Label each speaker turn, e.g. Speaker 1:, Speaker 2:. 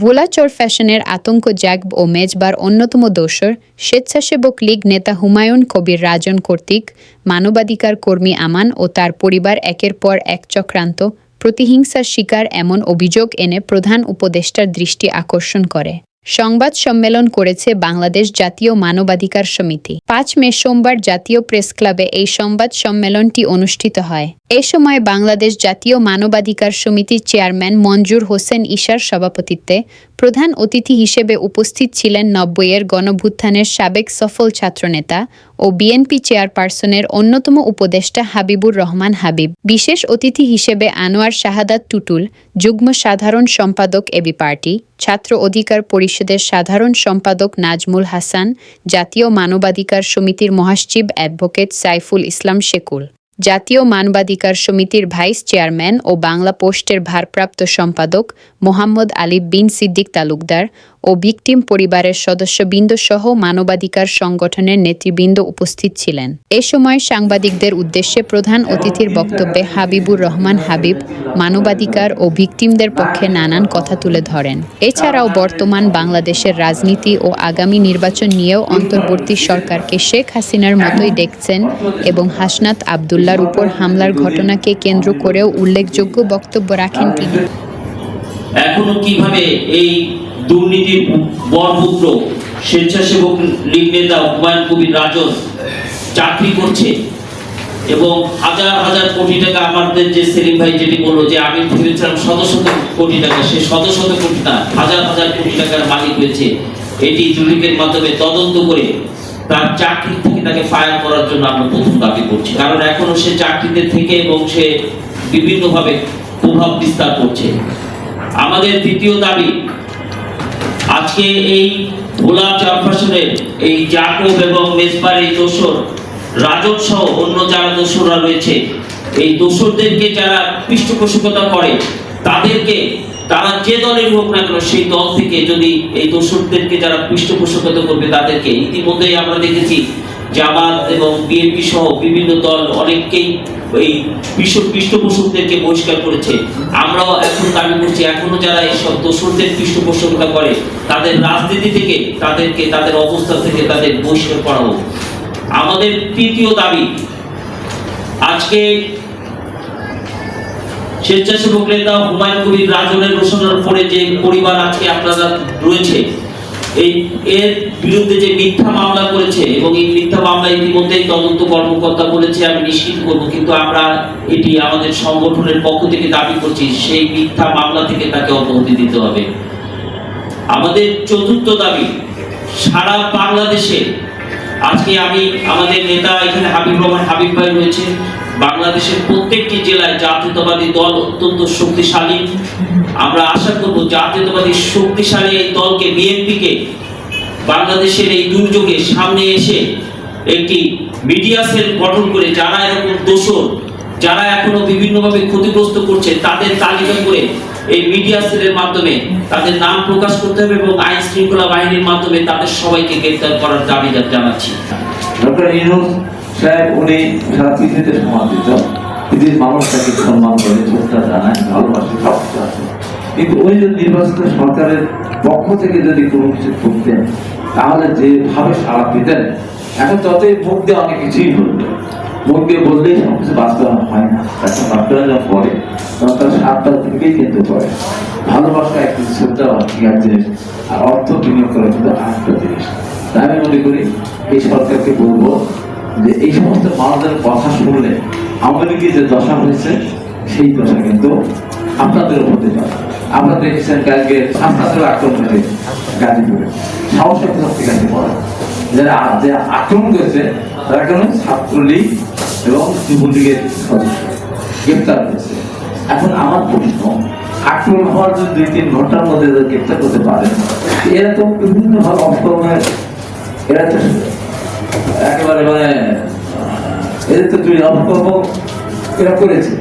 Speaker 1: ভোলাচর ফ্যাশনের আতঙ্ক জাগ ও মেজবার অন্যতম দোসর, স্বেচ্ছাসেবক লীগ নেতা হুমায়ুন কবির রাজন কর্তৃক মানবাধিকার কর্মী আমান ও তার পরিবার একের পর এক চক্রান্ত, প্রতিহিংসার শিকার এমন অভিযোগ এনে প্রধান উপদেষ্টার দৃষ্টি আকর্ষণ করে। সংবাদ সম্মেলন করেছে বাংলাদেশ জাতীয় মানবাধিকার সমিতি। পাঁচ মে সোমবার জাতীয় প্রেস ক্লাবে এই সংবাদ সম্মেলনটি অনুষ্ঠিত হয়। এ সময় বাংলাদেশ জাতীয় মানবাধিকার সমিতির চেয়ারম্যান মঞ্জুর হোসেন ইশার সভাপতিত্বে প্রধান অতিথি হিসেবে উপস্থিত ছিলেন নব্বইয়ের গণভুত্থানের সাবেক সফল ছাত্রনেতা ও বিএনপি চেয়ারপারসনের অন্যতম উপদেষ্টা হাবিবুর রহমান হাবিব। বিশেষ অতিথি হিসেবে আনোয়ার শাহাদাত টুটুল, যুগ্ম সাধারণ সম্পাদক এবি পার্টি, ছাত্র অধিকার পরিষদের সাধারণ সম্পাদক নাজমুল হাসান, জাতীয় মানবাধিকার সমিতির মহাসচিব অ্যাডভোকেট সাইফুল ইসলাম শেকুল। জাতীয় মানবাধিকার সমিতির ভাইস চেয়ারম্যান ও বাংলা পোস্টের ভারপ্রাপ্ত সম্পাদক মোহাম্মদ আলী বিন সিদ্দিক তালুকদার ও ভিকটিম পরিবারের সদস্যবৃন্দ সহ মানবাধিকার সংগঠনের নেতৃবৃন্দ উপস্থিত ছিলেন। এ সময় সাংবাদিকদের উদ্দেশ্যে প্রধান অতিথির বক্তব্যে হাবিবুর রহমান হাবিব মানবাধিকার ও ভিকটিমদের পক্ষে নানান কথা তুলে ধরেন। এছাড়াও বর্তমান বাংলাদেশের রাজনীতি ও আগামী নির্বাচন নিয়েও অন্তর্বর্তী সরকারকে শেখ হাসিনার মতোই দেখছেন এবং হাসনাত আবদুল্লার উপর হামলার ঘটনাকে কেন্দ্র করেও উল্লেখযোগ্য বক্তব্য রাখেন তিনি।
Speaker 2: এখনও কীভাবে এই দুর্নীতির বরপুত্র, স্বেচ্ছাসেবক লীগ নেতা হুমায়ুন কবির রাজন চাকরি করছে এবং হাজার হাজার কোটি টাকা আমাদের যে সেলিম ভাই যেটি বলল যে আমি ভেবেছিলাম শত শত কোটি টাকা, সে শত শত কোটি না, হাজার হাজার কোটি টাকার মালিক হয়েছে। এটি জুলিকের মাধ্যমে তদন্ত করে তার চাকরি থেকে তাকে ফায়ার করার জন্য আমরা প্রথম দাবি করছি। কারণ এখনও সে চাকরিতে থেকে এবং সে বিভিন্নভাবে প্রভাব বিস্তার করছে। আমাদের দ্বিতীয় দাবি আজকে এই ভোলা চারপাশনের এই জাকব এবং মেজবার এই দোসর রাজক সহ অন্য যারা দোসররা রয়েছে, এই দোসরদেরকে যারা পৃষ্ঠপোষকতা করে, তাদেরকে তারা যে দলের হোক না কেন, সেই দল থেকে যদি এই দোসরদেরকে যারা পৃষ্ঠপোষকতা করবে, তাদেরকে ইতিমধ্যেই আমরা দেখেছি জামাত এবং বিএনপি সহ বিভিন্ন দল অনেককেই এই বিশ্ব পৃষ্ঠপোষকদেরকে বহিষ্কার করেছে। আমরাও এখন দাবি করছি, এখনও যারা এইসব পৃষ্ঠপোষকতা করে, তাদের রাজনীতি থেকে তাদেরকে, তাদের অবস্থা থেকে তাদের বহিষ্কার করা হোক। আমাদের তৃতীয় দাবি, আজকে স্বেচ্ছাসেবক নেতা হুমায়ুন কবির রাজনের ঘোষণার পরে যে পরিবার আজকে আপনারা রয়েছে এই এর বিরুদ্ধে যে মিথ্যা মামলা করেছে এবং এই মিথ্যা মামলা ইতিমধ্যেই তদন্ত কর্মকর্তা বলেছে, আমি নিশ্চিত করব, কিন্তু আমরা এটি আমাদের সংগঠনের পক্ষ থেকে দাবি করছি, সেই মিথ্যা মামলা থেকে তাকে অব্যাহতি দিতে হবে। আমাদের চতুর্থ দাবি, সারা বাংলাদেশে, আজকে আমি আমাদের নেতা এখানে হাবিব রহমান হাবিব ভাই রয়েছে, বাংলাদেশের প্রত্যেকটি জেলায় জাতীয়তাবাদী দল অত্যন্ত শক্তিশালী। আমরা আশা করব জাতীয়তাবাদী শক্তিশালী এই দলকে, বিএনপিকে, বাংলাদেশের এই দুর্যোগে সামনে এসে একটি মিডিয়া সেল গঠন করে যারা এরকম দোষর, যারা এখনও বিভিন্নভাবে ক্ষতিগ্রস্ত করছে, তাদের তালিকা করে এই মিডিয়া সেলের মাধ্যমে তাদের নাম প্রকাশ করতে হবে এবং আইন শৃঙ্খলা বাহিনীর মাধ্যমে তাদের সবাইকে গ্রেফতার করার দাবি জানাচ্ছি।
Speaker 3: ডক্টর সাহেব, উনি সারা পৃথিবীতে সমাদৃত পৃথিবীর মানুষ তাকে সম্মান করে, শ্রদ্ধা জানায়, ভালোবাসে সব আছে। কিন্তু ওই যদি নির্বাচিত সরকারের পক্ষ থেকে যদি কোনো কিছু করতেন তাহলে যেভাবে সাড়া পেতেন এখন ততই মুখ দিয়ে অনেক কিছুই বলবে মুখ দিয়ে বললেই সব কিছু বাস্তবায়ন হয় না। এখন বাস্তবায়ন যখন করে তখন তার সাতটা থেকেই কিন্তু করে ভালোবাসা একটি শ্রদ্ধা এক জিনিস, আর অর্থ বিনিয়োগ করা কিন্তু আরেকটা জিনিস। তাই আমি মনে করি, এই সরকারকে বলব যে এই সমস্ত মানুষদের কথা শুনলে আমাদের কি যে দশা হয়েছে, সেই দশা কিন্তু আপনাদের পারে আপনারা দেখেছেন কালকে ছাত্রাস্ত্র আক্রমণ করে গাজীপুরে সাহস শক্তি কাছে পড়ে যারা যে আক্রমণ করেছে, তারা কেন? ছাত্রলীগ এবং যুবলীগের সদস্য গ্রেপ্তার হয়েছে। এখন আমার প্রশ্ন, আক্রমণ হওয়ার যদি দুই, তিন ঘণ্টার মধ্যে এদের গ্রেপ্তার করতে পারে এরা তো বিভিন্ন ভাবে অপকর্মের এরা তো একেবারে মানে এদের তো দুই অপকর্ম এরা করেছে।